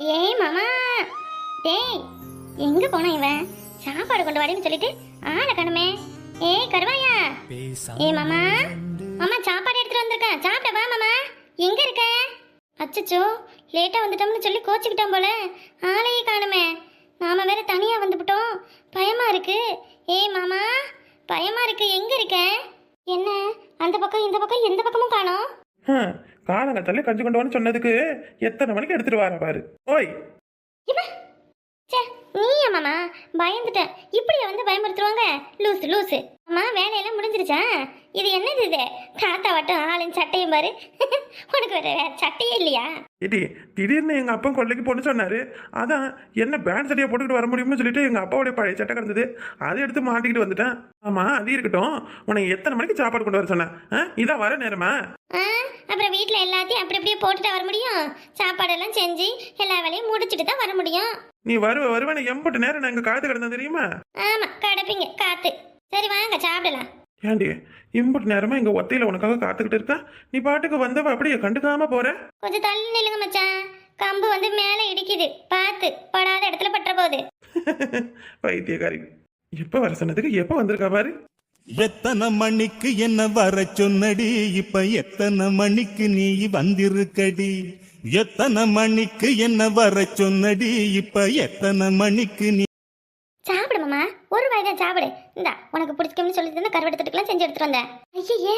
ஏய் மாமா. டேய் எங்க போனா இவன் சாப்பாடு கொண்டு வாடின்னு சொல்லிட்டு ஆளை காணுமே. ஏய் கருவாயா? ஏய் மாமா. மாமா சாப்பாடு எடுத்துட்டு வந்திருக்கேன். சாப்பிட்ட வா மாமா. எங்க இருக்க? அச்சச்சோ லேட்டா வந்துட்டோம்னு சொல்லி கோச்சிக்கிட்டோம் போல. ஆளையே காணுமே. நாம வேற தனியா வந்துவிட்டோம் பயமா இருக்கு. ஏய் மாமா. பயமா இருக்கு. எங்க இருக்க? என்ன? அந்த பக்கம் இந்த பக்கம் எந்த பக்கமும் காணோம்? காலங்கத்தாலே கஞ்சி கொண்டு வந்து சொன்னதுக்கு எத்தனை மணிக்கு எடுத்துட்டு வர பாரு. ஓய். நீயா மாமா? பயந்துட்டேன். இப்படியா வந்து பயமுறுத்துருவாங்க லூசு லூசு. அம்மா வேலையெல்லாம் முடிஞ்சிருச்சா? இது என்னது இது? தாத்தா வட்டம் ஆளும் சட்டையும் பாரு. உனக்கு வேற சட்டையே இல்லையா? இடி திடீர்னு எங்க அப்பா கொல்லைக்கு போன்னு சொன்னாரு. அதான் என்ன பேண்ட் சட்டையை போட்டுக்கிட்டு வர முடியும்னு சொல்லிட்டு எங்க அப்பாவுடைய பழைய சட்டை கிடந்தது. அதை எடுத்து மாட்டிக்கிட்டு வந்துட்டேன். ஆமா அது இருக்கட்டும். உனக்கு எத்தனை மணிக்கு சாப்பாடு கொண்டு வர சொன்னேன்? இதான் வர நேரமா? அப்புறம் வீட்டில் எல்லாத்தையும் அப்படி அப்படியே போட்டுட்டு வர முடியும்? சாப்பாடெல்லாம் செஞ்சு எல்லா வேலையும் முடிச்சுட்டு தான் வர முடியும். நீ வருவ வருவேன்னு எம்பட்டு நேரம் நான் இங்க காத்து கிடந்தேன் தெரியுமா? ஆமாம் கிடப்பீங்க காத்து. சரி வாங்க சாப்பிடலாம். ஏண்டி இம்பட்டு நேரமா இங்க ஒத்தையில உனக்காக காத்துக்கிட்டு இருக்கா? நீ பாட்டுக்கு வந்தவ அப்படியே கண்டுக்காம போற? கொஞ்சம் தள்ளி நில்லுங்க மச்சான். கம்பு வந்து மேலே இடிக்குது. பார்த்து படாத இடத்துல பற்ற போகுது பைத்தியக்காரி. எப்ப வர சொன்னதுக்கு எப்ப வந்திருக்கா பாரு? எத்தனை மணிக்கு என்ன வர சொன்னடி? இப்ப எத்தனை மணிக்கு நீ வந்திருக்கடி? எத்தனை மணிக்கு என்ன வர சொன்னடி? இப்ப எத்தனை மணிக்கு நீ சாப்பிடு மாமா ஒரு வாய் தான் சாப்பிடு. இந்தா உனக்கு பிடிச்சிக்கணும்னு சொல்லி தந்த கருவெடுத்துட்டுலாம் செஞ்சு எடுத்துட்டு வந்தேன். ஐயே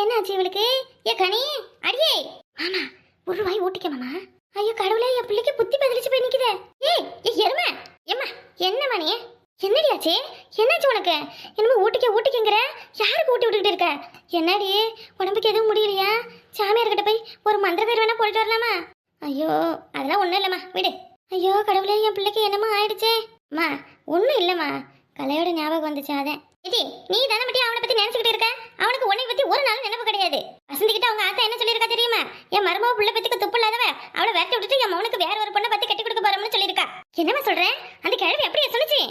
என்னாச்சு இவளுக்கு? ஏ கனி அடியே. மாமா ஒரு வாய் ஊட்டிக்க மாமா. ஐயோ கடவுளே என் பிள்ளைக்கு புத்தி பதிலிச்சு போய் நிக்குதே. ஏய் ஏய் எருமை. ஏம்மா என்ன மணி என்னடி ஆச்சு? என்னாச்சு உனக்கு? என்னமோ ஊட்டிக்க ஊட்டிக்கங்கிற. யாருக்கு ஊட்டி விட்டுக்கிட்டு இருக்க? என்னடி உடம்புக்கு எதுவும் முடியலையா? சாமியார்கிட்ட போய் ஒரு மந்திர பேர் வேணா போயிட்டு வரலாமா? ஐயோ அதெல்லாம் ஒன்றும் இல்லைம்மா விடு. ஐயோ கடவுளே என் பிள்ளைக்கு என்னமோ ஆயிடுச்சே? அம்மா ஒன்றும் இல்லைம்மா. கலையோட ஞாபகம் வந்துச்சு அதான். இது நீ தானே மட்டும் அவனை பத்தி நினைச்சுக்கிட்டு இருக்க? அவனுக்கு உன்னை பத்தி ஒரு நாள் நினைப்பு கிடையாது. வசந்திக்கிட்ட அவங்க ஆத்தா என்ன சொல்லியிருக்கா தெரியுமா? என் மருமக பிள்ளை பத்தி துப்பு இல்லாதவ அவளை விரட்டி விட்டுட்டு என் மௌனுக்கு வேற ஒரு பொண்ணை பத்தி கட்டி கொடுக்க போறோம்னு சொல்லியிருக்கா. என்னம்மா சொல்றேன் அந்த கிழவி எப்படி சொல்லுச்சு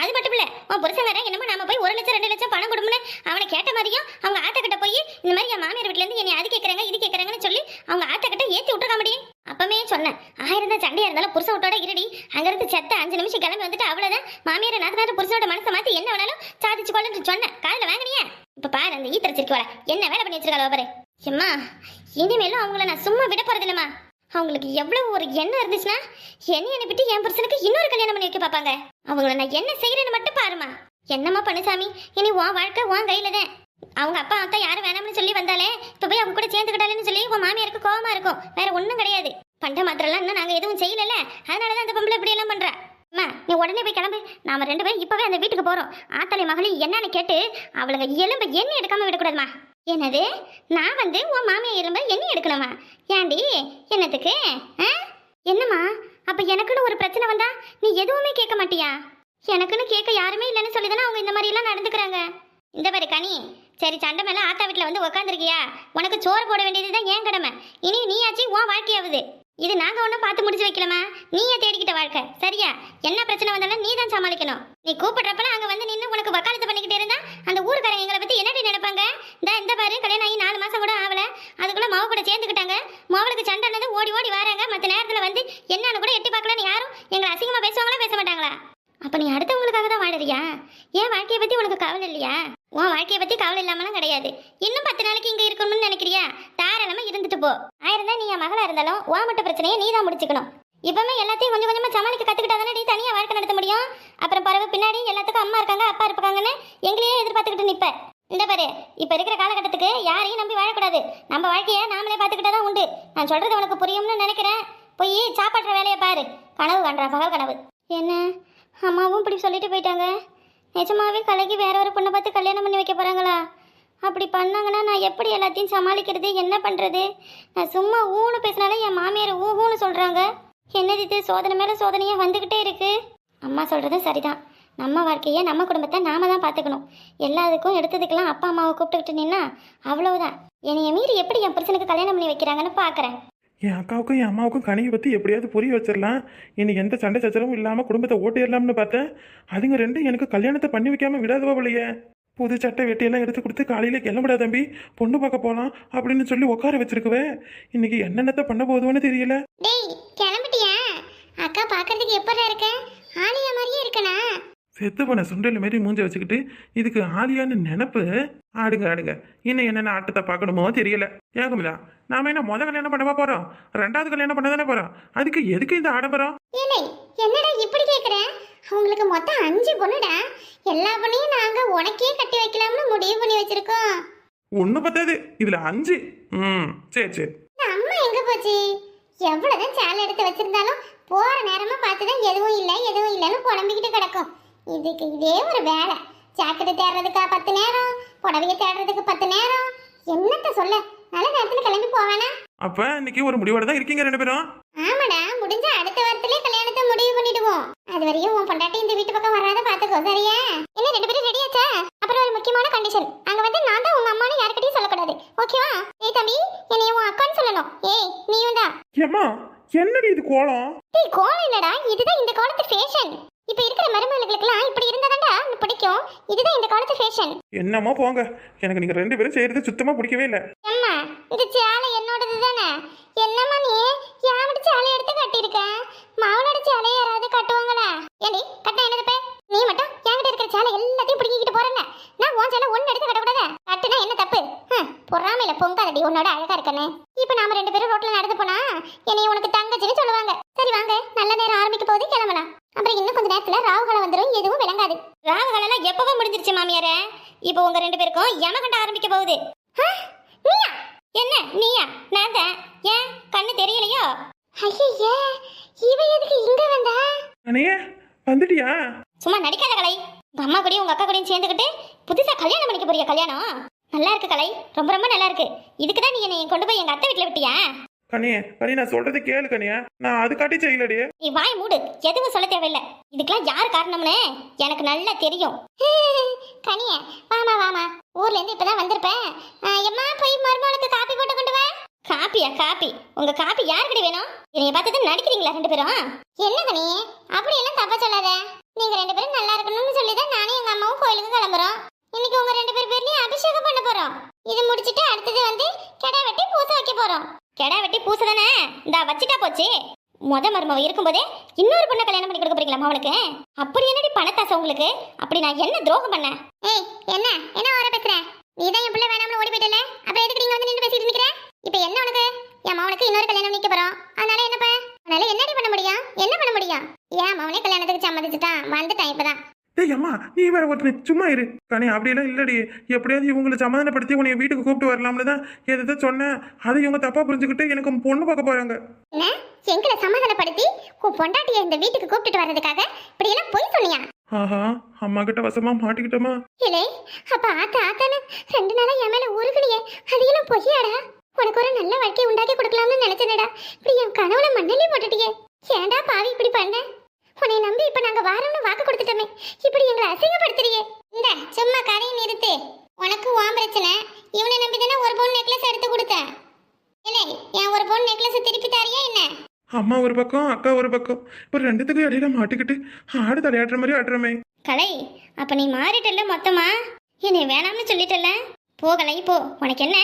அது மட்டும் இல்லை உன் புருஷங்காரன் என்னமோ நாம போய் ஒரு லட்சம் ரெண்டு லட்சம் பணம் கொடுமுன்னு அவனை கேட்ட மாதிரியும் அவங்க ஆத்தா கிட்ட போய் இந்த மாதிரி என் மாமியார் வீட்ல இருந்து என்னை அது கேட்கறாங்க இது கேட்கறாங்கன்னு சொல்லி அவங்க ஆத்தா கிட்ட ஏத்தி விட்டுருக்க முடியும் அப்பமே சொன்னேன் ஆயிரம் தான் சண்டையா இருந்தாலும் புருஷ விட்டோட இருடி. அங்க இருந்து செத்த அஞ்சு நிமிஷம் கிளம்பி வந்துட்டு அவ்வளவுதான். மாமியார் நாத்தனார் புருஷனோட மனசை மாத்தி என்ன வேணாலும் சாதிச்சு கொள்ளுன்னு சொன்னேன். காதுல வாங்கினியா. இப்ப பாரு அந்த ஈத்தரச்சிருக்கு வர. என்ன வேலை பண்ணி வச்சிருக்காளோ பாரு. எம்மா இனிமேலும் அவங்கள நான் சும்மா விட போறது இல்லம்மா. அவங்களுக்கு எவ்வளவு ஒரு எண்ணம் இருந்துச்சுன்னா என்னை அனுப்பிட்டு என் புருஷனுக்கு இன்னொரு கல்யாணம் பண்ணி வைக்க பாப்பாங்க அவங்கள நான் என்ன செய்யறேன்னு மட்டும் பாருமா என்னம்மா பண்ணுசாமி இனி உன் வாழ்க்கை உன் கையில தான் அவங்க அப்பா அத்தா யாரும் வேணாம்னு சொல்லி வந்தாலே இப்போ போய் அவங்க கூட சேர்ந்துக்கிட்டாலேன்னு சொல்லி உன் மாமியாருக்கு கோவமா இருக்கும். வேற ஒன்றும் கிடையாது. பண்ட மாத்திரம்லாம் இன்னும் நாங்கள் எதுவும் செய்யல அதனாலதான் அந்த பொம்பளை இப்படி எல்லாம் பண்றா. அம்மா நீ உடனே போய் கிளம்பு. நாம ரெண்டு பேரும் இப்பவே அந்த வீட்டுக்கு போறோம். ஆத்தலை மகளி என்னன்னு கேட்டு அவளுங்க எலும்ப எண்ணி எடுக்காம விடக்கூடாதுமா என்னது? நான் வந்து உன் மாமியார் எலும்ப எண்ணி எடுக்கணுமா? ஏண்டி என்னத்துக்கு? ஆ? என்னம்மா? அப்ப எனக்குன்னு ஒரு பிரச்சனை வந்தா நீ எதுவுமே கேட்க மாட்டியா? எனக்குன்னு கேட்க யாருமே இல்லைன்னு சொல்லி தானே அவங்க இந்த மாதிரி எல்லாம் நடந்துக்கிறாங்க. இந்த பாரு கனி சரி சண்டை மேல ஆத்தா வீட்டுல வந்து உக்காந்துருக்கியா? உனக்கு சோறு போட வேண்டியதுதான் ஏன் கடமை. இனி நீயாச்சு உன் வாழ்க்கையாவது. இது நாங்க ஒன்றும் பார்த்து முடிச்சு வைக்கலாமா நீயே தேடிக்கிட்ட வாழ்க்கை. சரியா? என்ன பிரச்சனை வந்தாலும் நீ தான் சமாளிக்கணும். நீ கூப்பிடுறப்பல அங்க வந்து நின்று உனக்கு வக்காலத்து பண்ணிக்கிட்டே இருந்தா அந்த ஊருக்காரங்க எங்களை பத்தி என்னடி நினைப்பாங்க? இந்த இந்த பாரு கல்யாணம் ஆகி நாலு மாசம் கூட ஆகல. அதுக்குள்ள மாவு கூட சேர்ந்துக்கிட்டாங்க. மாவளுக்கு சண்டை ஓடி ஓடி வராங்க. மற்ற நேரத்துல வந்து என்னன்னு கூட எட்டி பார்க்கலன்னு யாரும் எங்களை அசிங்கமா பேசுவாங்களா பேச மாட்டாங்களா? அப்ப நீ அடுத்தவங்களுக்காக தான் வாழறியா ஏன் வாழ்க்கையை பத்தி உனக்கு கவலை இல்லையா? உன் வாழ்க்கையை பத்தி கவலை இல்லாமலாம் கிடையாது. இன்னும் பத்து நாளைக்கு இங்க இருக்கணும்னு நினைக்கிறியா? தாராளமாக இருந்துட்டு போ. ஆயிருந்தா நீ என் மகளா இருந்தாலும் உன் மட்டும் பிரச்சனையை நீ தான் முடிச்சுக்கணும். இப்பவுமே எல்லாத்தையும் கொஞ்சம் கொஞ்சமா சமாளிக்க கற்றுக்கிட்டா தானே நீ தனியா வாழ்க்கை நடத்த முடியும்? அப்புறம் பிறகு பின்னாடி எல்லாத்துக்கும் அம்மா இருக்காங்க அப்பா இருப்பாங்கன்னு எங்களையே எதிர்பார்த்துக்கிட்டு நிப்ப. இந்த பாரு இப்போ இருக்கிற காலகட்டத்துக்கு யாரையும் நம்பி வாழக்கூடாது. நம்ம வாழ்க்கையை நாமளே பார்த்துக்கிட்டா தான் உண்டு. நான் சொல்கிறது உனக்கு புரியும்னு நினைக்கிறேன். போய் சாப்பாடுற வேலையை பாரு. கனவு கண்டா பகல் கனவு. என்ன? அம்மாவும் இப்படி சொல்லிட்டு போயிட்டாங்க. நிஜமாவே கலைக்கு வேற ஒரு பொண்ணை பார்த்து கல்யாணம் பண்ணி வைக்க போகிறாங்களா அப்படி பண்ணாங்கன்னா நான் எப்படி எல்லாத்தையும் சமாளிக்கிறது? என்ன பண்ணுறது நான் சும்மா ஊன்னு பேசினாலே என் மாமியார் ஊன்னு சொல்கிறாங்க என்னது இது? சோதனை மேலே சோதனையாக வந்துக்கிட்டே இருக்குது அம்மா சொல்கிறது சரிதான். நம்ம வாழ்க்கையை நம்ம குடும்பத்தை நாம தான் பார்த்துக்கணும். எல்லாத்துக்கும் எடுத்ததுக்கெல்லாம் அப்பா அம்மாவை கூப்பிட்டுக்கிட்டு நின்னா அவ்வளவுதான். என்னைய மீறி எப்படி என் பிரச்சனைக்கு கல்யாணம் பண்ணி வைக்கிறாங்கன்னு பார்க்குறேன். என் அக்காவுக்கும் என் அம்மாவுக்கும் கனியை பற்றி எப்படியாவது புரிய வச்சிடலாம். இன்னைக்கு எந்த சண்டை சச்சரவும் இல்லாமல் குடும்பத்தை ஓட்டிடலாம்னு பார்த்தேன். அதுங்க ரெண்டும் எனக்கு கல்யாணத்தை பண்ணி வைக்காமல் விடாதவா இல்லையே? புது சட்டை வெட்டியெல்லாம் எடுத்து கொடுத்து காலையில் கிளம்புடா தம்பி. பொண்ணு பார்க்க போகலாம் அப்படின்னு சொல்லி உட்கார வச்சிருக்குவே. இன்னைக்கு என்னென்னத்தை பண்ண போதும்னு தெரியல. டேய் கிளம்பிட்டியா? அக்கா பார்க்கறதுக்கு எப்படா இருக்க? ஆளியா மாதிரியே இருக்கனா? செத்து போன சுண்டல் மாரி மூஞ்ச வச்சுக்கிட்டு இதுக்கு ஆலியான்னு நினப்பு. ஆடுங்க ஆடுங்க. இன்னும் என்னென்ன ஆட்டத்தை பார்க்கணுமோ தெரியல. ஏகமில்லா நாம என்ன முத கல்யாணம் பண்ணவா போறோம்? ரெண்டாவது கல்யாணம் பண்ண தானே போறோம்? அதுக்கு எதுக்கு இந்த ஆடம்பரம்? என்னடா இப்படி கேக்குற? அவங்களுக்கு மொத்தம் அஞ்சு பொண்ணுடா. எல்லா பொண்ணையும் நாங்க உனக்கே கட்டி வைக்கலாம்னு முடிவு பண்ணி வச்சிருக்கோம். ஒண்ணு பத்தாது. இதுல அஞ்சு. ம் சரி சரி. அம்மா எங்க போச்சு? எவ்வளவுதான் சேலை எடுத்து வச்சிருந்தாலும் போற நேரமா பார்த்துதான் எதுவும் இல்லை எதுவும் இல்லைன்னு புலம்பிக்கிட்டு கிடக்கும். இதுக்கு இதே ஒரு வேலை. ஜாக்கெட்டு தேடுறதுக்கா பத்து நேரம்? புடவைய தேடுறதுக்கு பத்து நேரம்? என்னத்த சொல்ல? நல்ல நேரத்துல கிளம்பி போவேனா? அப்ப இன்னைக்கு ஒரு முடிவோட தான் இருக்கீங்க ரெண்டு பேரும். ஆமாடா முடிஞ்ச அடுத்த வாரத்திலே கல்யாணத்தை முடிவு பண்ணிடுவோம். அது வரையும் உன் பொண்டாட்டி இந்த வீட்டு பக்கம் வராத பாத்துக்கோ சரியா? என்ன ரெண்டு பேரும் ரெடியாச்சா அப்புறம் ஒரு முக்கியமான கண்டிஷன் அங்க வந்து நான் தான் உங்க அம்மானு யார்கிட்டயும் சொல்லக்கூடாது. ஓகேவா ஏய் தம்பி என்னைய உன் அக்கான்னு சொல்லணும். ஏய் நீயும் தான். என்னடி இது கோலம்? டேய் கோலம் இல்லடா இதுதான் இந்த காலத்து ஃபேஷன் இப்ப இருக்கிற மருமகளுக்கெல்லாம் இப்படி இருந்தாதான்டா பிடிக்கும். இதுதான் இந்த காலத்து ஃபேஷன் என்னமோ போங்க. எனக்கு நீங்க ரெண்டு பேரும் செய்யறது சுத்தமா பிடிக்கவே இல்லை. அம்மா இந்த சேலை என்னோடது தானே? என்னம்மா நீ? யாரோட சேலை எடுத்து கட்டியிருக்க? மாவனோட சேலை யாராவது கட்டுவாங்களா? ஏடி கட்ட என்னது பே நீ மட்டும் என்கிட்ட இருக்கிற சேலை எல்லாத்தையும் பிடிக்கிட்டு போறேன்னு. நான் உன் சேலை ஒன்னு எடுத்து கட்டக்கூடாது? கட்டுனா என்ன தப்பு? பொறாமையில பொங்காதடி உன்னோட அழகா இருக்கனே இப்போ நாம ரெண்டு பேரும் ரோட்ல நடந்து போனா என்னைய உனக்கு தங்கச்சின்னு சொல்லுவாங்க. சரி வாங்க நல்ல நேரம் ஆரம்பிக்க போகுது கிளம்பலாம். அப்புறம் இன்னும் கொஞ்ச நேரத்துல ராவுகாலம் வந்துடும் எதுவும் விளங்காது. ராவுகாலம் எல்லாம் எப்பவும் முடிஞ்சிருச்சு மாமியாரே. இப்போ உங்க ரெண்டு பேருக்கும் யமகண்ட ஆரம்பிக்க போகுது. நீயா? என்ன நீயா? நான் தான். ஏன்? கண்ணு தெரியலையோ? ஐயே இவ எதுக்கு இங்க வந்தா? அண்ணையே வந்துட்டியா? சும்மா நடிக்காத கலை. உங்க அம்மா கூடயும் உங்க அக்கா கூடயும் சேர்ந்துக்கிட்டு புதுசா கல்யாணம் பண்ணிக்க போறியா கல்யாணம்? நல்லா இருக்கு கலை. ரொம்ப ரொம்ப நல்லா இருக்கு. இதுக்கு தான் நீ என்னை கொண்டு போய் எங்க அத்தை வீட்டுல விட்டியா? கனியே கனி நான் சொல்றது கேளு கனியா. நான் அது காட்டி செய்யலடி. நீ வாய் மூடு. எதுவும் சொல்ல தேவையில்லை. இதுக்கெல்லாம் யார் காரணம்னு எனக்கு நல்லா தெரியும். கனிய வாமா வாமா. ஊர்ல இருந்து இப்பதான் வந்திருப்பேன். எம்மா போய் மருமகளுக்கு காப்பி போட்டு கொண்டு வா. காப்பியா காப்பி? உங்க காப்பி யாருக்கிட்ட வேணும்? என்னைய பார்த்து நடிக்கிறீங்களா ரெண்டு பேரும்? என்ன கனி? அப்படி எல்லாம் தப்பா சொல்லாத. நீங்க ரெண்டு பேரும் நல்லா இருக்கணும்னு சொல்லி தான் நானும் எங்க அம்மாவும் கோயிலுக்கு கிளம்புறோம். இன்னைக்கு உங்க ரெண்டு பேர் பேர்லயும் அபிஷேகம் பண்ண போறோம். இது முடிச்சிட்டு அடுத்தது வந்து கெடா வெட்டி பூசை வைக்க போறோம். கெடா வெட்டி பூசை தானே? இந்த வச்சுட்டா போச்சு. முத மருமவ இருக்கும்போதே இன்னொரு பொண்ணை கல்யாணம் பண்ணி கொடுக்க போறீங்களா அவனுக்கு அப்படி என்னடி பணத்தாசை உங்களுக்கு? அப்படி நான் என்ன துரோகம் பண்ணேன்? ஏய் என்ன? என்ன வர பேசுற? நீ தான் என் பிள்ளை வேணாம்னு ஓடி போயிட்டல? அப்புறம் எதுக்கு நீங்க வந்து நின்று பேசிட்டு நிக்கிற? இப்போ என்ன உனக்கு? என் மவனுக்கு இன்னொரு கல்யாணம் நிக்க போறோம். அதனால என்னப்ப? அதனால என்னடி பண்ண முடியும்? என்ன பண்ண முடியும்? ஏன் மவனே கல்யாணத்துக்கு சம்மதிச்சுட்டான்? வந்துட்டான் இப்பதான். டேய் அம்மா நீ வேற ஒருத்தனை சும்மா இரு. கனி அப்படியெல்லாம் இல்லடி. எப்படியாவது இவங்களை சமாதானப்படுத்தி உன்னை வீட்டுக்கு கூப்பிட்டு வரலாம்னு தான் எதை சொன்னேன். அதை இவங்க தப்பா புரிஞ்சுக்கிட்டு எனக்கு பொண்ணு பார்க்க போறாங்க. எங்களை சமாதானப்படுத்தி பொண்டாட்டிய இந்த வீட்டுக்கு கூப்பிட்டுட்டு வர்றதுக்காக இப்படி எல்லாம் பொய் சொன்னியா? ஆஹா அம்மா கிட்ட வசமா மாட்டிக்கிட்டோமா? இல்லே அப்ப ஆத்தா ஆத்தான்னு ரெண்டு நாளா என் மேல உருகுனியே. அது எல்லாம் பொய்யாடா? உனக்கு ஒரு நல்ல வாழ்க்கை உண்டாக்கி கொடுக்கலாம்னு நினைச்சேனடா. இப்படி என் கனவுல மண்ணெல்லி போட்டுட்டியே. ஏன்டா பாவி இப்படி பண்ண? உன்னை நம்பி இப்ப நாங்க வாரோம்னு வாக்கு கொடுத்துட்டோமே. இப்படி எங்களை அசிங்கப்படுத்துறியே இந்த சும்மா கதையை நிறுத்து. உனக்கு உன் பிரச்சனை. இவனை நம்பி தானே ஒரு பவுன் நெக்லஸ் எடுத்து கொடுத்தேன் இல்லை என் ஒரு பவுன் நெக்லஸ் திருப்பி தாரியா என்ன? அம்மா ஒரு பக்கம் அக்கா ஒரு பக்கம். இப்போ ரெண்டுத்துக்கும் இடையில மாட்டிக்கிட்டு ஆடு தலையாடுற மாதிரி ஆடுறமே கலை அப்ப நீ மாறிட்டல்ல மொத்தமா? என்னை வேணாம்னு சொல்லிட்டல்ல? போகலை போ. உனக்கு என்ன?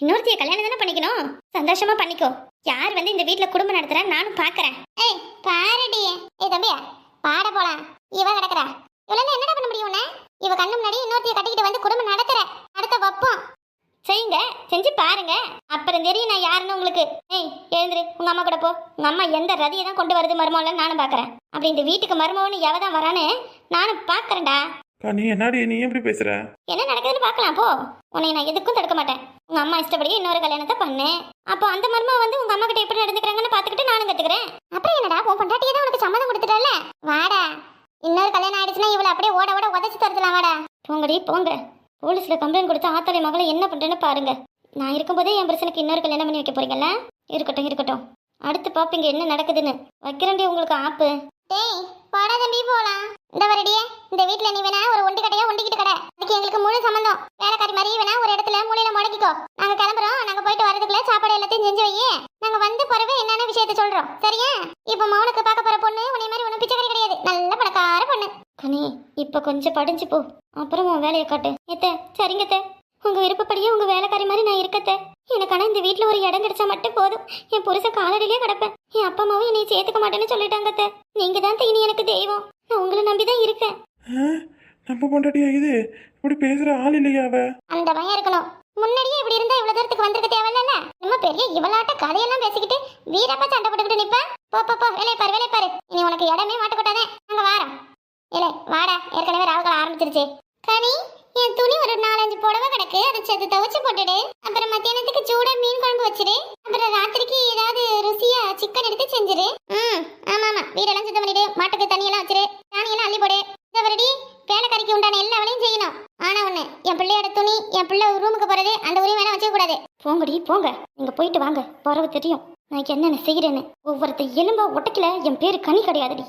இன்னொருத்தைய கல்யாணம் தானே பண்ணிக்கணும்? சந்தோஷமா பண்ணிக்கோ. யார் வந்து இந்த வீட்ல குடும்பம் நடத்துறா? நானும் பாக்குறேன். ஏய் பாருடி. ஏய் தம்பியா பாட போலாம். இவ கிடக்குறா இவளால என்னடா பண்ண முடியும் உன்னை? இவ கண்ணு முன்னாடி இன்னொருத்தைய கட்டிக்கிட்டு வந்து குடும்பம் நடத்துற. அடுத்த வப்போம். செய்யுங்க. செஞ்சு பாருங்க. அப்புறம் தெரியும் நான் யாருன்னு உங்களுக்கு. ஏய் எழுந்துரு. உங்க அம்மா கூட போ. உங்க அம்மா எந்த ரதியை தான் கொண்டு வருது மருமகள்னு நானும் பாக்குறேன். அப்படி இந்த வீட்டுக்கு மருமகன்னு எவ தான் வரான்னு நானும் பாக்குறேன்டா. கனி என்னடி? நீ எப்படி பேசுற? என்ன நடக்குதுன்னு பார்க்கலாம் போ. உன்னை நான் எதுக்கும் தடுக்க மாட்டேன். உங்க அம்மா இஷ்டப்படி இன்னொரு கல்யாணத்தை பண்ணு அப்போ அந்த மர்மா வந்து உங்க அம்மா கிட்ட எப்படி நடந்துக்கிறாங்கன்னு பாத்துக்கிட்டு நானும் கத்துக்கிறேன். அப்புறம் என்னடா உன் பொண்டாட்டியே தான் உனக்கு சம்மதம் கொடுத்துட்டல வாடா. இன்னொரு கல்யாணம் ஆயிடுச்சுன்னா இவளை அப்படியே ஓட ஓட உதச்சி தரதுலாம் வாடா. போங்கடி போங்க. போலீஸ்ல கம்ப்ளைண்ட் கொடுத்து ஆத்தாளி மகளை என்ன பண்றேன்னு பாருங்க. நான் இருக்கும்போதே என் பிரச்சனைக்கு இன்னொரு கல்யாணம் பண்ணி வைக்க போறீங்கல்ல? இருக்கட்டும் இருக்கட்டும். அடுத்து பாப்பீங்க என்ன நடக்குதுன்னு. வைக்கிறேன்டி உங்களுக்கு ஆப்பு. டேய் வாடா தம்பி போலாம். இந்த வரடியே இந்த வீட்ல நீ வேணா ஒரு ஒண்டி கடையா ஒண்டிக்கிட்டு கடை. அதுக்கு எங்களுக்கு முழு சம்பந்தம். வேலைக்காரி மாதிரி வேணா ஒரு இடத்துல மூலையில முடக்கிக்கோ. நாங்க கிளம்புறோம். நாங்க போயிட்டு வரதுக்குள்ள சாப்பாடு எல்லாத்தையும் செஞ்சு வை நாங்க வந்து பிறகு என்னென்ன விஷயத்த சொல்றோம்? சரியா? இப்ப மௌனுக்கு பார்க்க போற பொண்ணு உன்னை மாதிரி ஒன்றும் பிச்சைக்காரி கிடையாது. நல்ல பணக்கார பொண்ணு. கனி இப்ப கொஞ்சம் படிஞ்சு போ. அப்புறம் உன் வேலையை காட்டு. எத்த சரிங்க உங்க விருப்பப்படியே உங்க வேலைக்காரி மாதிரி நான் இருக்கத்த. எனக்கு ஆனா இந்த வீட்ல ஒரு இடம் கிடைச்சா மட்டும் போதும். என் புருஷ காலடியிலே கிடப்பேன். என் அப்பா அம்மாவும் என்னை சேர்த்துக்க மாட்டேன்னு சொல்லிட்டாங்க அத்தை. நீங்க தான் இனி எனக்கு தெய்வம். நான் உங்களை நம்பி தான் இருக்கேன் நம்ம பொண்டாட்டியா இது? இப்படி பேசுற ஆள் இல்லையா அவ? அந்த பயம் இருக்கணும். முன்னாடியே இப்படி இருந்தா இவ்வளவு தூரத்துக்கு வந்திருக்க தேவையில்ல நம்ம பெரிய இவளாட்ட கதையெல்லாம் பேசிக்கிட்டு வீரப்பா சண்டை போட்டுக்கிட்டு நிப்ப. போ போ போ வேலையை பாரு வேலையை பாரு. இனி உனக்கு இடமே மாட்டக்கூடாதே அங்க வாரம் இல்லை வாடா. ஏற்கனவே ராவுகள் ஆரம்பிச்சிருச்சு. கனி என் துணி ஒரு நாலஞ்சு புடவை கிடக்கு அதை சேர்த்து துவைச்சு போட்டுடு. அப்புறம் மத்தியானத்துக்கு சூடா மீன் குழம்பு வச்சிரு. அப்புறம் ராத்திரிக்கு ஏதாவது ருசியா சிக்கன் எடுத்து செஞ்சிரு. ம் ஆமா ஆமா வீடெல்லாம் சுத்தம் பண்ணிடு. மாட்டுக்கு தண்ணியெல்லாம் வச்சிரு. சாணியெல்லாம் அள்ளி போடு. இந்த வருடி வேலைக்காரிக்கு உண்டான எல்லா வேலையும் செய்யணும். ஆனா ஒண்ணு என் பிள்ளையோட துணி என் பிள்ளை ரூமுக்கு போறது அந்த உரிமை வேணா வச்சுக்க கூடாது. போங்கடி போங்க. நீங்க போயிட்டு வாங்க. போறவு தெரியும். நான் என்னென்ன செய்யறேன்னு. ஒவ்வொருத்த எலும்பா உடைக்கல என் பேரு கனி கிடையாதுடி.